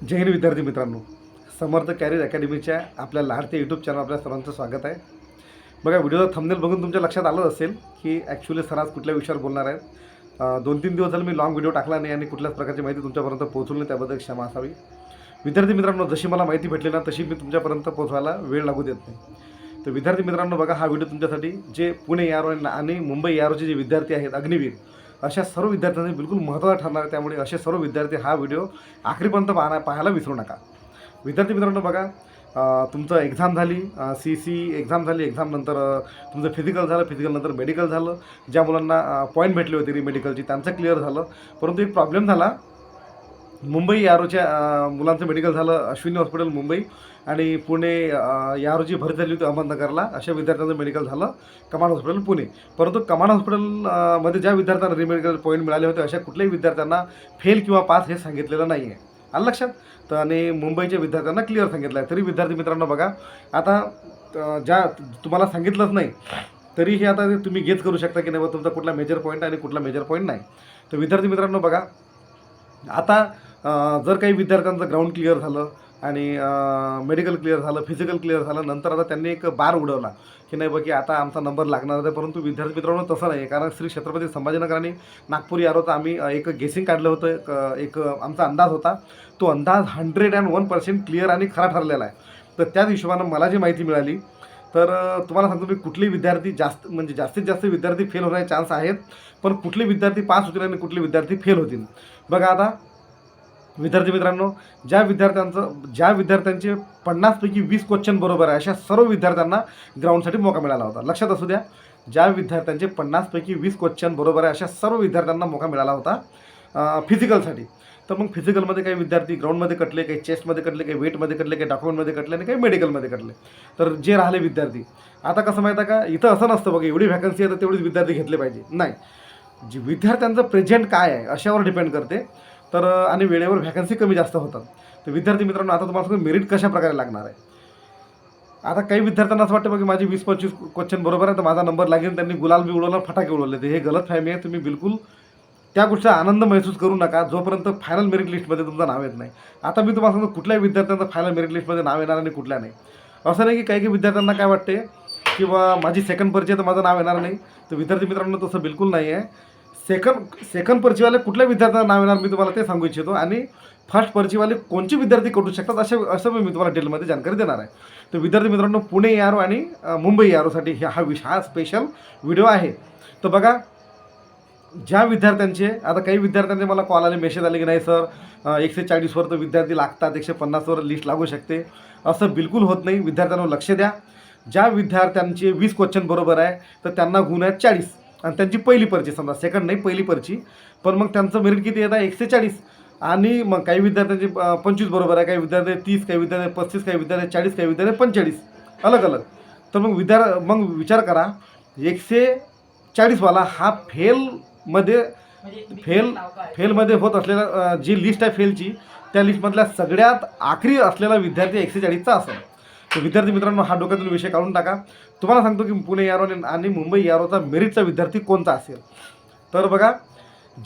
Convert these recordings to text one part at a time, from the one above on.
जय हिंद विद्यार्थी मित्रांनो. समर्थ कॅरियर अकॅडमीच्या आपल्या लाडते यूट्यूब चॅनल आपल्या सर्वांचं स्वागत आहे. बघा व्हिडिओचा थंबनेल बघून तुमच्या लक्षात आलं असेल की ॲक्च्युली सर आज कुठल्या विषयावर बोलणार आहेत? दोन तीन दिवस झाले मी लॉंग व्हिडिओ टाकला नाही आणि कुठल्याच प्रकारची माहिती तुमच्यापर्यंत पोहोचवली नाही त्याबद्दल क्षमा असावी. विद्यार्थी मित्रांनो जशी मला माहिती भेटली ना तशी मी तुमच्यापर्यंत पोहोचवायला वेळ लागू देत नाही. तर विद्यार्थी मित्रांनो बघा हा व्हिडिओ तुमच्यासाठी जे पुणे यारो आणि मुंबई यारोचे जे विद्यार्थी आहेत अग्निवीर अशा सर्व विद्यार्थ्यांनी बिलकुल महत्त्वाचा ठरणार आहे. त्यामुळे असे सर्व विद्यार्थी हा व्हिडिओ आखरीपर्यंत पाहण्या पाहायला विसरू नका. विद्यार्थी मित्रांनो बघा तुमचं एक्झाम झाली सी सी एक्झाम झाली एक्झाम नंतर तुमचं फिजिकल झालं फिजिकल नंतर मेडिकल झालं. ज्या मुलांना पॉईंट भेटले होते री मेडिकलची त्यांचं क्लिअर झालं. परंतु एक प्रॉब्लेम झाला मुंबई यारोच्या मुलांचं मेडिकल झालं अश्विनी हॉस्पिटल मुंबई आणि पुणे यारोची भरती झाली होती अहमदनगरला. अशा विद्यार्थ्यांचं मेडिकल झालं. Command hospital Pune. परंतु कमांड हॉस्पिटलमध्ये ज्या विद्यार्थ्यांना रिमेडिकल पॉईंट मिळाले होते अशा कुठल्याही विद्यार्थ्यांना फेल किंवा पास हे सांगितलेलं नाही आहे आलं लक्षात? तर आणि मुंबईच्या विद्यार्थ्यांना क्लिअर सांगितलं आहे तरी विद्यार्थी मित्रांनो बघा आता ज्या तुम्हाला सांगितलंच नाही तरी हे आता तुम्ही गेच करू शकता की नाही बा तुमचा कुठला मेजर पॉईंट आणि कुठला मेजर पॉईंट नाही. तर विद्यार्थी मित्रांनो बघा आता जर काही विद्यार्थ्यांचं ग्राउंड क्लिअर झालं आणि मेडिकल क्लिअर झालं फिजिकल क्लिअर झालं नंतर आता त्यांनी एक बार उडवला की नाही बघ की आता आमचा नंबर लागणार आहे परंतु विद्यार्थी मित्रांनो तसं नाही आहे. कारण श्री छत्रपती संभाजीनगर आणि नागपूर यारोचं आम्ही एक गेसिंग काढलं होतं. एक, एक आमचा अंदाज होता. तो अंदाज hundred and one percent clear आणि खरा ठरलेला आहे. तर त्याच हिशोबानं मला जी माहिती मिळाली तर तुम्हाला सांगतो मी कुठले विद्यार्थी जास्त म्हणजे जास्तीत जास्त विद्यार्थी फेल होण्याचे चान्स आहेत पण कुठले विद्यार्थी पास होतील आणि कुठले विद्यार्थी फेल होतील. बघा आता विद्यार्थी मित्रांनो ज्या विद्यार्थ्यांचं ज्या विद्यार्थ्यांचे पन्नासपैकी वीस क्वेश्चन बरोबर आहे अशा सर्व विद्यार्थ्यांना ग्राउंडसाठी मोका मिळाला होता. लक्षात असू द्या ज्या विद्यार्थ्यांचे पन्नासपैकी वीस क्वेश्चन बरोबर आहे अशा सर्व विद्यार्थ्यांना मोका मिळाला होता फिजिकलसाठी तर मग फिजिकलमध्ये काही विद्यार्थी ग्राउंडमध्ये कटले काही चेस्टमध्ये कटले काही वेटमध्ये कटले काही डॉक्युमेंटमध्ये कटले आणि काही मेडिकलमध्ये कटले. तर जे राहिले विद्यार्थी आता कसं माहिती आहे का इथं असं नसतं बघा एवढी व्हॅकन्सी आहे तर तेवढीच विद्यार्थी घेतले पाहिजे. नाही. जी विद्यार्थ्यांचं प्रेझेंट काय आहे अशावर डिपेंड करते. तर आणि वेळेवर व्हॅकन्सी कमी जास्त होतात. तर विद्यार्थी मित्रांनो आता तुम्हाला सांगतो मेरिट कशा प्रकारे लागणार आहे? आता काही विद्यार्थ्यांना असं वाटतं की माझी वीस पंचवीस क्वेश्चन बरोबर आहे तर माझा नंबर लागेल त्यांनी गुलाल बी उडवला फटाके उडवले. ते हे गलत फॅमी आहे तुम्ही बिलकुल त्या गोष्टीचा आनंद महसूस करू नका. जोपर्यंत फायनल मेरिट लिस्टमध्ये तुमचं नाव येत नाही. आता मी तुम्हाला सांगतो कुठल्याही विद्यार्थ्यांचं फायनल मेरिट लिस्टमध्ये नाव येणार आणि कुठल्या नाही. असं नाही की काही काही विद्यार्थ्यांना काय वाटते की बा माझी सेकंड परिचय तर माझं नाव येणार नाही. तर विद्यार्थी मित्रांनो तसं बिलकुल नाही आहे सेकंड सेकंड पर्चीवाले कुठल्या विद्यार्थ्यांना नाव येणार मी तुम्हाला ते सांगू इच्छितो. आणि फर्स्ट पर्चीवाले कोणते विद्यार्थी करू शकतात असे असं मी तुम्हाला डिटेलमध्ये जानकारी देणार आहे. तर विद्यार्थी मित्रांनो पुणे यारो आणि मुंबई यारोसाठी हा हा विष हा स्पेशल व्हिडिओ आहे. तर बघा ज्या विद्यार्थ्यांचे आता काही विद्यार्थ्यांचे मला कॉल आले मेसेज आले की नाही सर एकशे चाळीसवर तर विद्यार्थी लागतात एकशे पन्नासवर लिस्ट लागू शकते. असं बिलकुल होत नाही. विद्यार्थ्यांवर लक्ष द्या. ज्या विद्यार्थ्यांचे वीस क्वेश्चन बरोबर आहे तर त्यांना गुण आहेत चाळीस. आणि त्यांची पहिली पर्ची समजा सेकंड नाही पहिली पर्ची. पण मग त्यांचं मेरिट किती येत आहे? एकशे चाळीस आणि मग काही विद्यार्थ्यांचे पंचवीस बरोबर आहे काही विद्यार्थी तीस काही विद्यार्थी पस्तीस काही विद्यार्थी चाळीस काही विद्यार्थी पंचेचाळीस. अलग अलग. तर मग विद्यार मग विचार करा एकशे चाळीसवाला हा फेलमध्ये फेल फेलमध्ये होत असलेला जी लिस्ट आहे फेलची त्या लिस्टमधल्या सगळ्यात आखरी असलेला विद्यार्थी एकशे चाळीसचा असेल. तर विद्यार्थी मित्रांनो हा डोक्यातून विषय काढून टाका. तुम्हाला सांगतो की पुणे यारो आणि- मुंबई यारोचा मेरिटचा विद्यार्थी कोणता असेल? तर बघा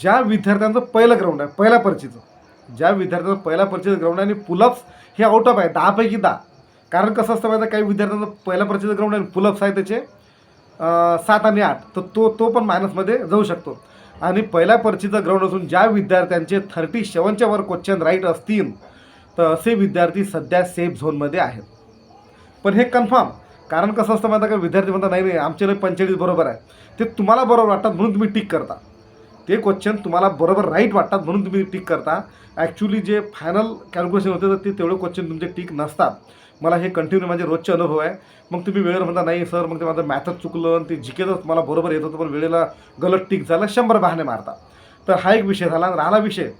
ज्या विद्यार्थ्यांचं पहिलं ग्राउंड आहे पहिल्या पर्चीचं ज्या विद्यार्थ्यांचं पहिल्या परिचित ग्राउंड आहे आणि पुलअप्स हे आउट ऑफ आहे दहापैकी दहा. कारण कसं असतं माहिती काही विद्यार्थ्यांचं पहिल्या परिचित ग्राउंड आहे पुलअप्स आहे त्याचे सात आणि आठ. तर तो तो पण मायनसमध्ये जाऊ शकतो. आणि पहिल्या परिचित ग्राउंड असून ज्या विद्यार्थ्यांचे थर्टी सेवनच्या वर क्वेश्चन राईट असतील तर असे विद्यार्थी सध्या सेफ झोनमध्ये आहेत. पण हे कन्फर्म कारण कसं असतं माहिती आहे का? विद्यार्थी म्हणतात नाही नाही आमचे लय पंचेचाळीस बरोबर आहे. ते तुम्हाला बरोबर वाटतात म्हणून तुम्ही टिक करता. ते क्वेश्चन तुम्हाला बरोबर राईट वाटतात म्हणून तुम्ही टिक करता. ॲक्च्युली जे फायनल कॅल्क्युलेशन होते तर ते तेवढे क्वेश्चन तुमचे टिक नसतात. मला हे कंटिन्यू माझे रोजचे अनुभव आहे. मग तुम्ही वेळेवर म्हणता नाही सर मग ते माझं मॅथच चुकलं आणि ते जिकेतच मला बरोबर येत होतं पण वेळेला गलत टिक झालं शंभर बहाणे मारता. तर हा एक विषय झाला. राहिला विषय.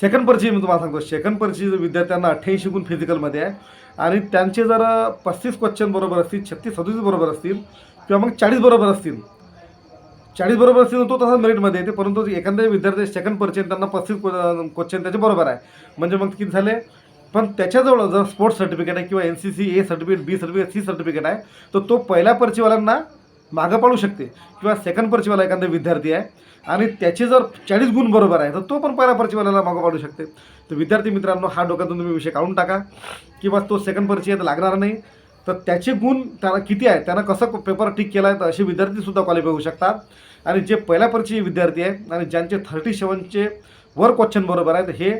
सेकंड पर्ची मी तुम्हाला सांगतो. सेकंड पर्ची विद्यार्थ्यांना अठ्ठ्याऐंशी गुण फिजिकलमध्ये आहे. आणि त्यांचे जर पस्तीस क्वेश्चन बरोबर असतील छत्तीस सदतीस बरोबर असतील किंवा मग चाळीस बरोबर असतील चाळीस बरोबर असतील तर तो तसा मेरिटमध्ये येते परंतु एखाद्या विद्यार्थी सेकंड पर्चेन त्यांना पस्तीस क्वेश्चन त्याचे बरोबर आहे. म्हणजे मग किती झाले? पण त्याच्याजवळ जर स्पोर्ट्स सर्टिफिकेट आहे किंवा N C C A certificate B certificate C certificate आहे तर तो पहिल्या पर्चीवाल्यांना मागं पाडू शकते. किंवा सेकंड पर्चीवाला एखादा विद्यार्थी आहे आणि त्याचे जर चाळीस गुण बरोबर आहे तर तो पण पहिल्या परिचयवाल्याला मागं पाडू शकते. तर विद्यार्थी मित्रांनो हा डोक्यातून तुम्ही विषय काढून टाका. किंवा तो सेकंड परिचय तर लागणार नाही. तर त्याचे गुण त्याला किती आहे त्यानं कसं पेपर टिक केला आहे तर असे विद्यार्थीसुद्धा क्वालिफाय होऊ शकतात. आणि जे पहिल्या परिचय विद्यार्थी आहे आणि ज्यांचे थर्टी सेवनचे वर क्वेश्चन बरोबर आहेत हे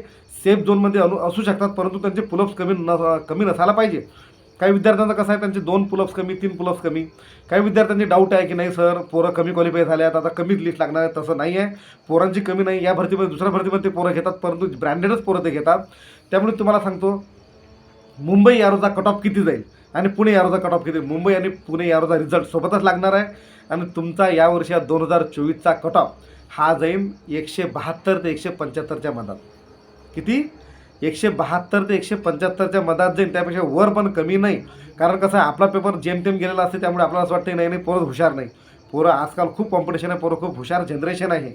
सेफ झोनमध्ये अनु असू शकतात परंतु त्यांचे पुलअप्स कमी न कमी नसायला पाहिजे. काही विद्यार्थ्यांचं कसं आहे त्यांचे दोन पुलअप्स कमी तीन पुलअप्स कमी. काही विद्यार्थ्यांचे डाऊट आहे की नाही सर पोरं कमी क्वालिफाय झाले आहेत आता कमीच लिस्ट लागणार आहे तसं नाही आहे पोरांची कमी नाही या भरतीमध्ये दुसऱ्या भरतीमध्ये ते पोरं घेतात परंतु ब्रँडेडच पोरं ते घेतात. त्यामुळे तुम्हाला सांगतो मुंबई यारोचा कट ऑफ किती जाईल? आणि पुणे यारोचा कट ऑफ किती? मुंबई आणि पुणे यारोचा रिझल्ट सोबतच लागणार आहे. आणि तुमचा यावर्षी दोन हजार चोवीसचा कट ऑफ हा जाईल एकशे बहात्तर ते एकशे पंच्याहत्तरच्या मधात. किती? एकशे बहात्तर ते एकशे पंच्याहत्तरच्या मधात जाईल त्यापेक्षा वर पण कमी नाही. कारण कसं आहे आपला पेपर जेमतेम गेलेला असते त्यामुळे आपल्याला असं वाटतं नाही नाही पोरं हुशार नाही. पोरं आजकाल खूप कॉम्पिटिशन आहे पोरं खूप हुशार जनरेशन आहे.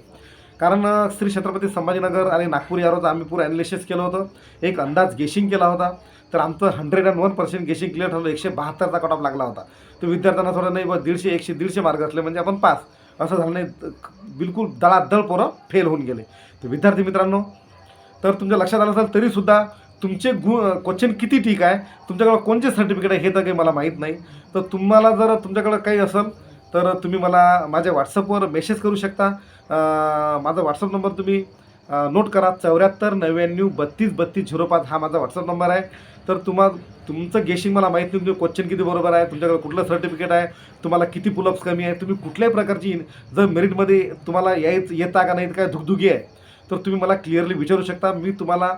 कारण श्री छत्रपती संभाजीनगर आणि नागपूर यारोचं आम्ही पूर्ण ॲनालिसिस केलं होतं. एक अंदाज गेशिंग केला होता. तर आमचं hundred and one percent guessing clear ठरलं एकशे बहात्तरचा कट ऑफ लागला होता. तर विद्यार्थ्यांना थोडं नाही बघ दीडशे एकशे दीडशे मार्क असले म्हणजे आपण पास असं झालं नाही बिलकुल दळादळ पोरं फेल होऊन गेले. तर विद्यार्थी मित्रांनो तर तुमच्या लक्षात आलं असेल तरीसुद्धा तुमचे गु क्वेश्चन किती ठीक आहे? तुमच्याकडं कोणते सर्टिफिकेट आहे हे तर काही मला माहीत नाही. तर तुम्हाला जर तुमच्याकडं काही असेल तर तुम्ही मला माझ्या व्हॉट्सअपवर मेसेज करू शकता. माझा व्हॉट्सअप नंबर तुम्ही नोट करा. चौऱ्याहत्तर नव्याण्णव बत्तीस बत्तीस झिरो पाच हा माझा व्हॉट्सअप नंबर आहे. तर तुम्हा तुमचं गेशिंग मला माहीत नाही. तुम्ही क्वेश्चन किती बरोबर आहे? तुमच्याकडे कुठलं सर्टिफिकेट आहे? तुम्हाला किती पुलअप्स कमी आहे? तुम्ही कुठल्याही प्रकारची जर मेरिटमध्ये तुम्हाला यायचं येता का नाही काय धुकधुकी आहे? तर तुम्ही मला क्लिअरली विचारू शकता. मी तुम्हाला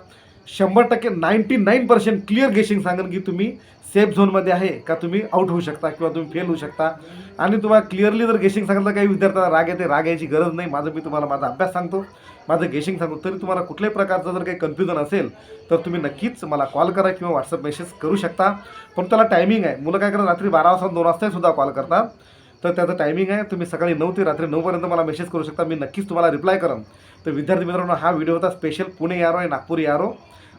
शंभर टक्के ninety nine percent clear guessing सांगेन की तुम्ही सेफ झोनमध्ये आहे का तुम्ही आउट होऊ शकता किंवा तुम्ही फेल होऊ शकता. आणि तुम्हाला क्लिअरली जर गेशिंग सांगितलं तर काही विद्यार्थ्यांना राग येते राग यायची गरज नाही. माझं मी तुम्हाला माझा अभ्यास सांगतो माझं गेशिंग सांगतो. तरी तुम्हाला कुठल्याही प्रकारचं जर काही कन्फ्युजन असेल तर तुम्ही नक्कीच मला कॉल करा किंवा व्हॉट्सअप मेसेज करू शकता. पण त्याला टायमिंग आहे. मुलं काय करतात रात्री बारा वाजता दोन वाजताही सुद्धा कॉल करतात. तर त्याचं टायमिंग आहे. तुम्ही सकाळी नऊ ते रात्री नऊपर्यंत मला मेसेज करू शकता. मी नक्कीच तुम्हाला रिप्लाय करेन. तर विद्यार्थी मित्रांनो हा व्हिडिओ होता स्पेशल पुणे यारो आणि नागपूर यारो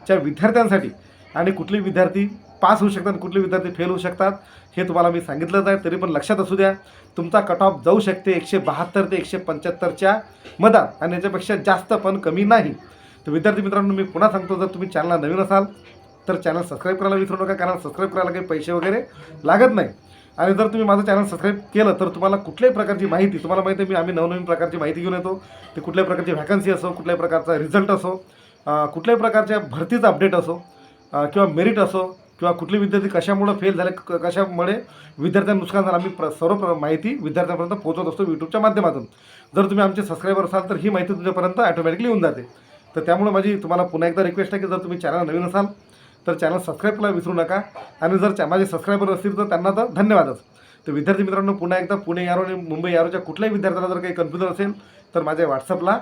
च्या विद्यार्थ्यांसाठी. आणि कुठले विद्यार्थी पास होऊ शकतात कुठले विद्यार्थी फेल होऊ शकतात हे तुम्हाला मी सांगितलंच आहे. तरी पण लक्षात असू द्या तुमचा कट ऑफ जाऊ शकते एकशे बहात्तर ते एकशे पंच्याहत्तरच्या मधात. आणि याच्यापेक्षा जास्त पण कमी नाही. तर विद्यार्थी मित्रांनो मी पुन्हा सांगतो जर तुम्ही चॅनलला नवीन असाल तर चॅनल सबस्क्राईब करायला विसरू नका. कारण सबस्क्राईब करायला काही पैसे वगैरे लागत नाही. आणि जर तुम्ही माझं चॅनल सबस्क्राईब केलं तर तुम्हाला कुठल्याही प्रकारची माहिती तुम्हाला माहिती आहे मी आम्ही नवनवीन प्रकारची माहिती घेऊन येतो. ते कुठल्याही प्रकारची व्हॅकन्सी असो कुठल्याही प्रकारचा रिझल्ट असो कुठल्याही प्रकारच्या भरतीचा अपडेट असो किंवा मेरिट असो किंवा कुठले विद्यार्थी कशामुळे फेल झाले क- कशामुळे विद्यार्थ्यांना नुकसान झालं आम्ही प्र सर्व प्र माहिती विद्यार्थ्यांपर्यंत पोहोचत असतो यूट्यूबच्या माध्यमातून. जर तुम्ही आमचे सबस्क्रायबर असाल तर ही माहिती तुमच्यापर्यंत ॲटोमॅटिकली येऊन जाते. तर त्यामुळे माझी तुम्हाला पुन्हा एकदा रिक्वेस्ट आहे की जर तुम्ही चॅनल नवीन असाल तर चॅनल सबस्क्राईब करायला विसरू नका. आणि जर चा- माझे सबस्क्रायबर असतील तर त्यांना तर धन्यवादच. तर विद्यार्थी मित्रांनो पुन्हा एकदा पुणे यारो आणि मुंबई यारोच्या कुठल्याही विद्यार्थ्याला जर काही कन्फ्युजन असेल तर माझ्या व्हॉट्सअपला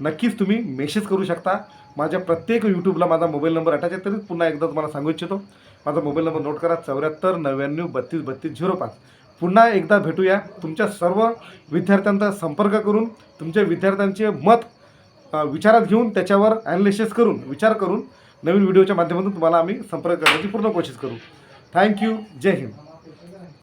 नक्कीच तुम्ही मेसेज करू शकता. माझ्या प्रत्येक यूट्यूबला माझा मोबाईल नंबर अटॅच आहे तरी पुन्हा एकदा तुम्हाला सांगू इच्छितो. माझा मोबाईल नंबर नोट करा चौऱ्याहत्तर नव्याण्णव बत्तीस बत्तीस झिरो पाच. पुन्हा एकदा भेटूया तुमच्या सर्व विद्यार्थ्यांचा संपर्क करून तुमच्या विद्यार्थ्यांचे मत विचारात घेऊन त्याच्यावर ॲनालिसिस करून विचार करून नवीन व्हिडिओच्या माध्यमातून तुम्हाला आम्ही संपर्क करण्याची पूर्ण कोशिश करू. Thank you Jai Hind.